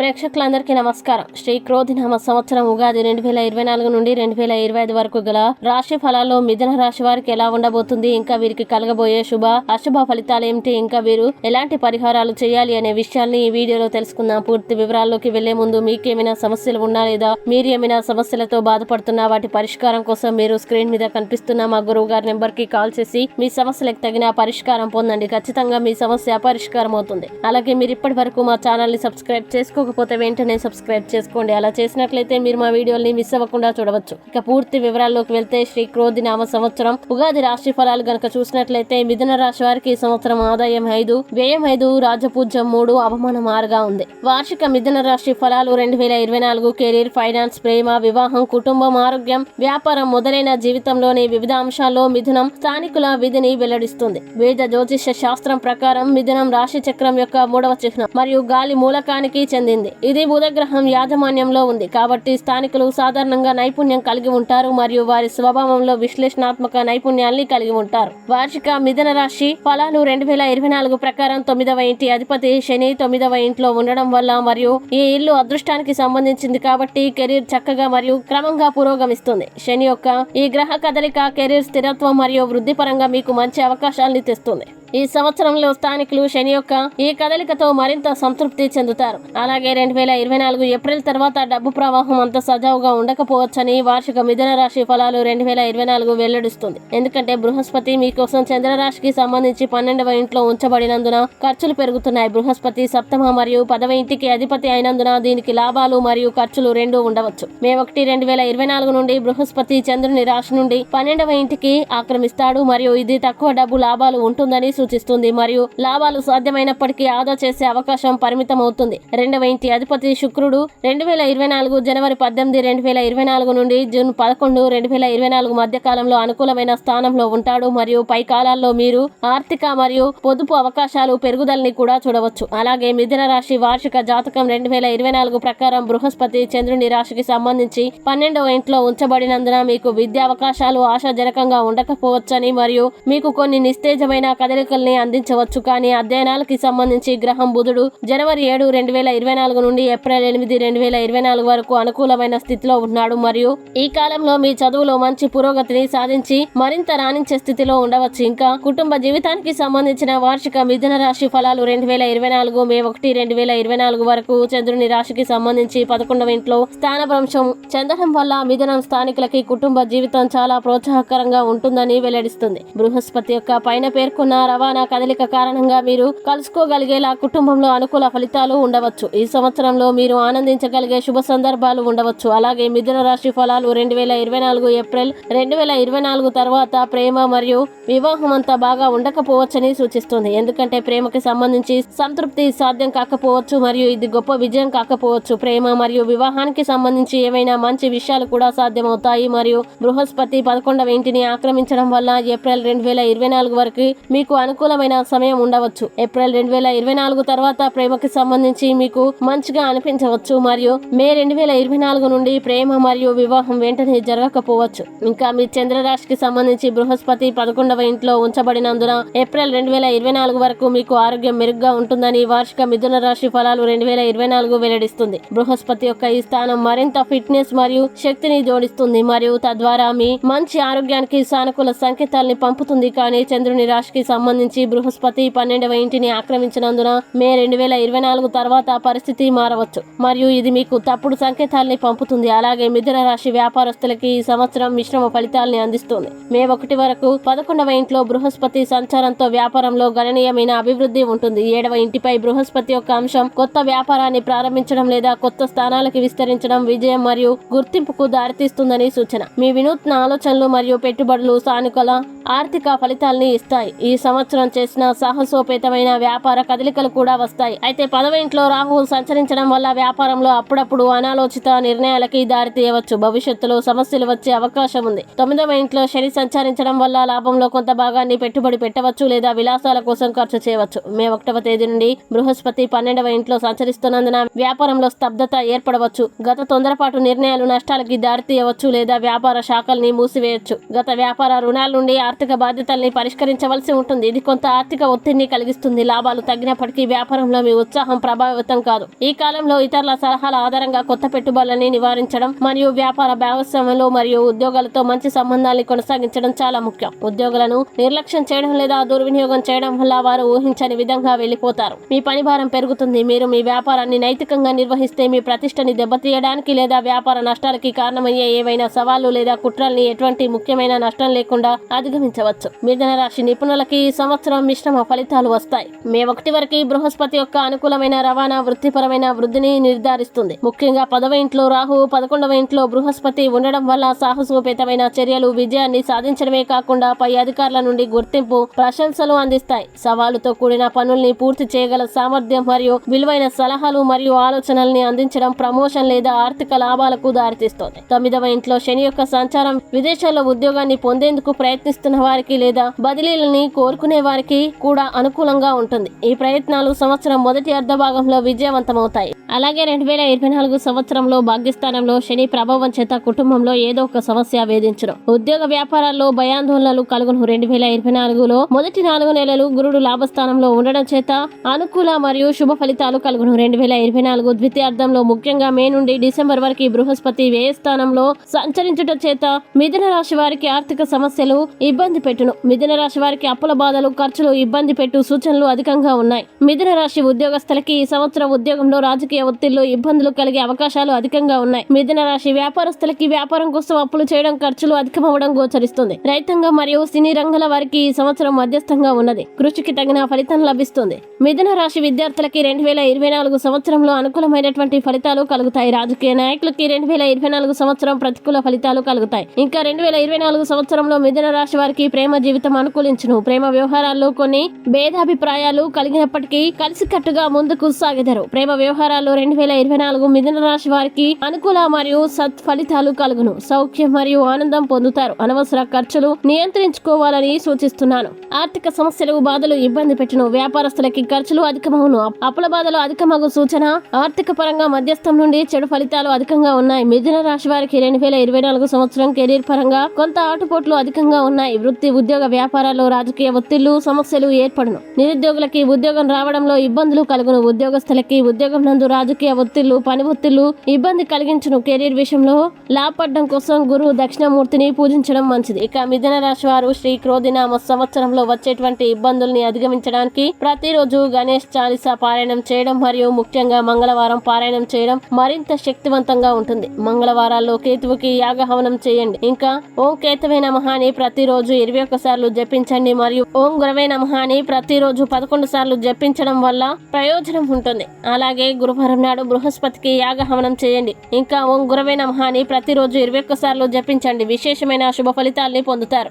ప్రేక్షకులందరికీ నమస్కారం. శ్రీ క్రోధినామ సంవత్సరం ఉగాది రెండు వేల ఇరవై నాలుగు నుండి రెండు వేల ఇరవై ఐదు వరకు గల రాశి ఫలాల్లో మిథున రాశి వారికి ఎలా ఉండబోతుంది ఇంకా వీరికి కలగబోయే శుభ అశుభ ఫలితాలు ఏమిటి ఇంకా వీరు ఎలాంటి పరిహారాలు చేయాలి అనే విషయాల్ని ఈ వీడియోలో తెలుసుకుందాం. పూర్తి వివరాల్లోకి వెళ్ళే ముందు మీకేమైనా సమస్యలు ఉన్నా లేదా మీరు ఏమైనా సమస్యలతో బాధపడుతున్నా వాటి పరిష్కారం కోసం మీరు స్క్రీన్ మీద కనిపిస్తున్న మా గురువు గారి నెంబర్కి కాల్ చేసి మీ సమస్యలకు తగిన పరిష్కారం పొందండి. ఖచ్చితంగా మీ సమస్య పరిష్కారం అవుతుంది అలాగే మీరు ఇప్పటి వరకు మా ఛానల్ని సబ్స్క్రైబ్ చేసుకోకపోతే వెంటనే సబ్స్క్రైబ్ చేసుకోండి. అలా చేసినట్లయితే మీరు మా వీడియోల్ని మిస్ అవ్వకుండా చూడవచ్చు. ఇక పూర్తి వివరాల్లోకి వెళ్తే శ్రీ క్రోధి నామ సంవత్సరం. ఉగాది రాశి ఫలాలు గనక చూసినట్లయితే మిథున రాశి వారికి సంవత్సరం ఆదాయం ఐదు వ్యయం ఐదు రాజపూజ్యం మూడు అవమానం ఆరుగా ఉంది. వార్షిక మిథున రాశి ఫలాలు రెండు వేల ఇరవై నాలుగు కెరీర్ ఫైనాన్స్ ప్రేమ వివాహం కుటుంబం ఆరోగ్యం వ్యాపారం మొదలైన జీవితంలోని వివిధ అంశాల్లో మిథునం స్థానికుల విధిని వెల్లడిస్తుంది. వేద జ్యోతిష శాస్త్రం ప్రకారం మిథునం రాశి చక్రం యొక్క మూడవ చిహ్నం. మరియు గాలి మూలకానికి చెందింది. ఇది బుధగ్రహం యాజమాన్యంలో ఉంది. కాబట్టి స్థానికులు సాధారణంగా నైపుణ్యం కలిగి ఉంటారు మరియు వారి స్వభావంలో విశ్లేషణాత్మక నైపుణ్యాల్ని కలిగి ఉంటారు. వార్షిక మిథున రాశి ఫలాలు రెండు వేల ఇరవై నాలుగు ప్రకారం తొమ్మిదవ ఇంటి అధిపతి శని తొమ్మిదవ ఇంట్లో ఉండడం వల్ల మరియు ఈ ఇల్లు అదృష్టానికి సంబంధించింది కాబట్టి కెరీర్ చక్కగా మరియు క్రమంగా పురోగమిస్తుంది. శని యొక్క ఈ గ్రహ కదలిక కెరీర్ స్థిరత్వం మరియు వృద్ధిపరంగా మీకు మంచి అవకాశాలని తెస్తుంది. ఈ సంవత్సరంలో స్థానికులు శని యొక్క ఈ కదలికతో మరింత సంతృప్తి చెందుతారు. అలాగే రెండు వేల ఇరవై నాలుగు ఏప్రిల్ తర్వాత డబ్బు ప్రవాహం అంత సజావుగా ఉండకపోవచ్చని వార్షిక మిథున రాశి ఫలాలు రెండు వేల ఇరవై నాలుగు వెల్లడిస్తుంది. ఎందుకంటే బృహస్పతి మీకోసం చంద్రరాశికి సంబంధించి పన్నెండవ ఇంట్లో ఉంచబడినందున ఖర్చులు పెరుగుతున్నాయి. బృహస్పతి సప్తమ మరియు పదవ ఇంటికి అధిపతి అయినందున దీనికి లాభాలు మరియు ఖర్చులు రెండూ ఉండవచ్చు. మే ఒకటి రెండు వేల ఇరవై నాలుగు నుండి బృహస్పతి చంద్రుని రాశి నుండి పన్నెండవ ఇంటికి ఆక్రమిస్తాడు మరియు ఇది తక్కువ డబ్బు లాభాలు ఉంటుందని సూచిస్తుంది. మరియు లాభాలు సాధ్యమైనప్పటికీ ఆదా చేసే అవకాశం పరిమితం అవుతుంది రెండవ ఇంటి అధిపతి శుక్రుడు రెండు వేల ఇరవై నాలుగు జనవరి పద్దెనిమిది రెండు వేల ఇరవై నాలుగు నుండి జూన్ పదకొండు రెండు వేల ఇరవై నాలుగు మధ్య కాలంలో అనుకూలమైన స్థానంలో ఉంటాడు. మరియు పై కాలాల్లో మీరు ఆర్థిక మరియు పొదుపు అవకాశాలు పెరుగుదలని కూడా చూడవచ్చు. అలాగే మిథున రాశి వార్షిక జాతకం రెండు వేల ఇరవై నాలుగు ప్రకారం బృహస్పతి చంద్రుని రాశికి సంబంధించి పన్నెండవ ఇంట్లో ఉంచబడినందున మీకు విద్యా అవకాశాలు ఆశాజనకంగా ఉండకపోవచ్చని మరియు మీకు కొన్ని నిస్తేజమైన కోరికల్ని అందించవచ్చు. కానీ అధ్యయనాలకి సంబంధించి గ్రహం బుధుడు జనవరి ఏడు రెండు వేల ఇరవై నాలుగు నుండి ఏప్రిల్ ఎనిమిది రెండు వేల ఇరవై నాలుగు వరకు అనుకూలమైన స్థితిలో ఉన్నాడు. మరియు ఈ కాలంలో మీ చదువులో మంచి పురోగతిని సాధించి మరింత రాణించే స్థితిలో ఉండవచ్చు. ఇంకా కుటుంబ జీవితానికి సంబంధించిన వార్షిక మిథున రాశి ఫలాలు రెండు వేల ఇరవై నాలుగు మే ఒకటి రెండు వేల ఇరవై నాలుగు వరకు చంద్రుని రాశికి సంబంధించి పదకొండవ ఇంట్లో స్థానభ్రంశం. చెందడం వల్ల మిథునం స్థానికులకి కుటుంబ జీవితం చాలా ప్రోత్సాహకరంగా ఉంటుందని వెల్లడిస్తుంది. బృహస్పతి యొక్క పైన పేర్కొన్న రవాణా కదలిక కారణంగా మీరు కలుసుకోగలిగేలా కుటుంబంలో అనుకూల ఫలితాలు ఉండవచ్చు. ఈ సంవత్సరంలో మీరు ఆనందించగలిగే శుభ సందర్భాలు ఉండవచ్చు. అలాగే మిథున రాశి ఫలాలు రెండు వేల ఇరవై నాలుగు ఏప్రిల్ రెండు వేల ఇరవై నాలుగు తర్వాత ప్రేమ మరియు వివాహం అంతా బాగా ఉండకపోవచ్చని సూచిస్తుంది. ఎందుకంటే ప్రేమకి సంబంధించి సంతృప్తి సాధ్యం కాకపోవచ్చు మరియు ఇది గొప్ప విజయం కాకపోవచ్చు. ప్రేమ మరియు వివాహానికి సంబంధించి ఏవైనా మంచి విషయాలు కూడా సాధ్యమవుతాయి మరియు బృహస్పతి పదకొండవ ఇంటిని ఆక్రమించడం వల్ల ఏప్రిల్ రెండు వేల ఇరవై నాలుగు వరకు మీకు అనుకూలమైన సమయం ఉండవచ్చు. ఏప్రిల్ రెండు వేల ఇరవై నాలుగు తర్వాత ప్రేమకి సంబంధించి మీకు మంచిగా అనిపించవచ్చు మరియు మే రెండు వేల ఇరవై నాలుగు నుండి ప్రేమ మరియు వివాహం వెంటనే జరగకపోవచ్చు. ఇంకా మీ చంద్రరాశికి సంబంధించి బృహస్పతి పదకొండవ ఇంట్లో ఉంచబడినందున ఏప్రిల్ రెండు వేల ఇరవై నాలుగు వరకు మీకు ఆరోగ్యం మెరుగ్గా ఉంటుందని వార్షిక మిథున రాశి ఫలాలు రెండు వేల ఇరవై నాలుగు వెల్లడిస్తుంది. బృహస్పతి యొక్క ఈ స్థానం మరింత ఫిట్నెస్ మరియు శక్తిని జోడిస్తుంది మరియు తద్వారా మీ మంచి ఆరోగ్యానికి సానుకూల సంకేతాల్ని పంపుతుంది. కానీ చంద్రుని రాశికి సంబంధించి బృహస్పతి పన్నెండవ ఇంటిని ఆక్రమించినందున మే రెండు వేల ఇరవై నాలుగు తర్వాత పరిస్థితి మారవచ్చు. మరియు ఇది మీకు తప్పుడు సంకేతాల్ని పంపుతుంది. అలాగే మిథున రాశి వ్యాపారస్తులకి ఈ సంవత్సరం మిశ్రమ ఫలితాల్ని అందిస్తుంది. మే ఒకటి వరకు పదకొండవ ఇంట్లో బృహస్పతి సంచారంతో వ్యాపారంలో గణనీయమైన అభివృద్ధి ఉంటుంది. ఏడవ ఇంటిపై బృహస్పతి యొక్క అంశం కొత్త వ్యాపారాన్ని ప్రారంభించడం లేదా కొత్త స్థానాలకి విస్తరించడం విజయం మరియు గుర్తింపుకు దారితీస్తుందని సూచన. మీ వినూత్న ఆలోచనలు మరియు పెట్టుబడులు సానుకూల ఆర్థిక ఫలితాల్ని ఇస్తాయి. ఈ సంవత్సరం చేసిన సాహసోపేతమైన వ్యాపార కదలికలు కూడా వస్తాయి. అయితే పదవ ఇంట్లో రాహువు సంచరించడం వల్ల వ్యాపారంలో అప్పుడప్పుడు అనాలోచిత నిర్ణయాలకి దారి తీయవచ్చు. భవిష్యత్తులో సమస్యలు వచ్చే అవకాశం ఉంది. తొమ్మిదవ ఇంట్లో శని సంచరించడం వల్ల లాభంలో కొంత భాగాన్ని పెట్టుబడి పెట్టవచ్చు లేదా విలాసాల కోసం ఖర్చు చేయవచ్చు. మే ఒకటవ తేదీ నుండి బృహస్పతి పన్నెండవ ఇంట్లో సంచరిస్తున్నందున వ్యాపారంలో స్తబ్దత ఏర్పడవచ్చు. గత తొందరపాటు నిర్ణయాలు నష్టాలకి దారి తీయవచ్చు లేదా వ్యాపార శాఖల్ని మూసివేయచ్చు. గత వ్యాపార రుణాల నుండి ఆర్థిక బాధ్యతల్ని పరిష్కరించవలసి ఉంటుంది. ఇది కొంత ఆర్థిక ఒత్తిడిని కలిగిస్తుంది. లాభాలు తగ్గినప్పటికీ వ్యాపారంలో మీ ఉత్సాహం ప్రభావితం కాదు. ఈ కాలంలో ఇతరుల సలహాల ఆధారంగా కొత్త పెట్టుబడులని నివారించడం మరియు వ్యాపార భాగస్వామ్యంలో మరియు ఉద్యోగాలతో మంచి సంబంధాన్ని కొనసాగించడం చాలా ముఖ్యం. ఉద్యోగులను నిర్లక్ష్యం చేయడం లేదా దుర్వినియోగం చేయడం వల్ల వారు ఊహించని విధంగా వెళ్ళిపోతారు. మీ పని భారం పెరుగుతుంది. మీరు మీ వ్యాపారాన్ని నైతికంగా నిర్వహిస్తే మీ ప్రతిష్టని దెబ్బతీయడానికి లేదా వ్యాపార నష్టాలకి కారణమయ్యే ఏవైనా సవాళ్ళు లేదా కుట్రల్ని ఎటువంటి ముఖ్యమైన నష్టం లేకుండా అధిగమించవచ్చు. మిథున రాశి నిపుణులకి ఈ సంవత్సరం మిశ్రమ ఫలితాలు వస్తాయి. మే ఒకటి వరకు బృహస్పతి యొక్క అనుకూలమైన రవాణా వృత్తిపరమైన వృద్ధిని నిర్ధారిస్తుంది. ముఖ్యంగా పదవ ఇంట్లో రాహు పదకొండవ ఇంట్లో బృహస్పతి ఉండడం వల్ల సాహసోపేతమైన చర్యలు విజయాన్ని సాధించడమే కాకుండా పై అధికారుల నుండి గుర్తింపు ప్రశంసలు అందిస్తాయి. సవాలుతో కూడిన పనుల్ని పూర్తి చేయగల సామర్థ్యం మరియు విలువైన సలహాలు మరియు ఆలోచనల్ని అందించడం ప్రమోషన్ లేదా ఆర్థిక లాభాలకు దారితీస్తోంది. తొమ్మిదవ ఇంట్లో శని యొక్క సంచారం విదేశాల్లో ఉద్యోగాన్ని పొందేందుకు ప్రయత్నిస్తున్న వారికి లేదా బదిలీలని కోరుకునే వారికి కూడా అనుకూలంగా ఉంటుంది. ఈ ప్రయత్నాలు సంవత్సరం మొదటి అర్ధ భాగంలో విజయవంతమవుతాయి. అలాగే రెండు వేల ఇరవై నాలుగు సంవత్సరంలో భాగ్యస్థానంలో శని ప్రభావం చేత కుటుంబంలో ఏదో ఒక సమస్య వేధించడం. ఉద్యోగ వ్యాపారాల్లో భయాందోళనలు కలుగును. రెండు వేల ఇరవై నాలుగులో మొదటి నాలుగు నెలలు గురుడు లాభస్థానంలో ఉండడం చేత అనుకూల మరియు శుభ ఫలితాలు కలుగును. రెండు వేల ఇరవై నాలుగు ద్వితీయార్థంలో ముఖ్యంగా మే నుండి డిసెంబర్ వరకు బృహస్పతి వ్యయస్థానంలో సంచరించడం సంచరించుట చేత మిథున రాశి వారికి ఆర్థిక సమస్యలు ఇబ్బంది పెట్టును. మిథున రాశి వారికి అప్పుల బాధ బాధలు ఖర్చులు ఇబ్బంది పెట్టు సూచనలు అధికంగా ఉన్నాయి. మిథున రాశి ఉద్యోగస్తులకి ఈ సంవత్సరం ఉద్యోగంలో రాజకీయ ఒత్తిళ్ళు ఇబ్బందులు కలిగే అవకాశాలు అధికంగా ఉన్నాయి. మిథున రాశి వ్యాపారస్తులకి వ్యాపారం కోసం అప్పులు చేయడం ఖర్చులు అధికమవడం గోచరిస్తుంది. రైతాంగం మరియు సినీ రంగాల వారికి ఈ సంవత్సరం మధ్యస్థంగా ఉన్నది. కృషికి తగిన ఫలితం లభిస్తుంది. మిథున రాశి విద్యార్థులకి రెండు వేల ఇరవై నాలుగు సంవత్సరంలో అనుకూలమైనటువంటి ఫలితాలు కలుగుతాయి. రాజకీయ నాయకులకి రెండు వేల ఇరవై నాలుగు సంవత్సరం ప్రతికూల ఫలితాలు కలుగుతాయి. ఇంకా రెండు వేల ఇరవై నాలుగు సంవత్సరంలో మిథున రాశి వారికి ప్రేమ జీవితం అనుకూలించును. ప్రేమ వ్యవహారాల్లో కొన్ని భేదాభిప్రాయాలు కలిగినప్పటికీ కలిసికట్టుగా ముందుకు సాగెదరు. ప్రేమ వ్యవహారాల్లో రెండు వేల ఇరవై నాలుగు మిథున రాశి వారికి అనుకూల మరియు సత్ ఫలితాలు కలుగును. సౌఖ్యం మరియు ఆనందం పొందుతారు. అనవసర ఖర్చులు నియంత్రించుకోవాలని సూచిస్తున్నాను. ఆర్థిక సమస్యలు బాధలు ఇబ్బంది పెట్టును. వ్యాపారస్తులకి ఖర్చులు అధికమవును. అప్పుల బాధలు అధికమగు సూచన. ఆర్థిక పరంగా మధ్యస్థం నుండి చెడు ఫలితాలు అధికంగా ఉన్నాయి. మిథున రాశి వారికి రెండు వేల ఇరవై నాలుగు సంవత్సరం కెరీర్ పరంగా కొంత ఆటుపోట్లు అధికంగా ఉన్నాయి. వృత్తి ఉద్యోగ వ్యాపారాల్లో రాజకీయ ఒత్తిళ్ళు సమస్యలు ఏర్పడును. నిరుద్యోగులకి ఉద్యోగం రావడంలో ఇబ్బందులు కలుగును. ఉద్యోగస్తులకి ఉద్యోగం నందు రాజకీయ ఒత్తిళ్ళు పని ఒత్తిళ్ళు ఇబ్బంది కలిగించును. కెరీర్ విషయంలో లాభపడడం కోసం గురువు దక్షిణమూర్తిని పూజించడం మంచిది. ఇక మిథున రాశి వారు శ్రీ క్రోధినామ సంవత్సరంలో వచ్చేటువంటి ఇబ్బందుల్ని అధిగమించడానికి ప్రతిరోజు గణేష్ చాలీసా పారాయణం చేయడం మరియు ముఖ్యంగా మంగళవారం పారాయణం చేయడం మరింత శక్తివంతంగా ఉంటుంది. మంగళవారాల్లో కేతువుకి యాగహవనం చేయండి. ఇంకా ఓం కేతవే నమహాని ప్రతిరోజు ఇరవై ఒక్కసార్లు జపించండి మరియు ఓం గురవే నమః అని ప్రతిరోజు పదకొండు సార్లు జపించడం వల్ల ప్రయోజనం ఉంటుంది. అలాగే గురువారం నాడు బృహస్పతికి యాగహవనం చేయండి. ఇంకా ఓం గురవే నమః అని ప్రతిరోజు ఇరవై ఒక్కసార్లు జపించండి. విశేషమైన శుభ ఫలితాల్ని పొందుతారు.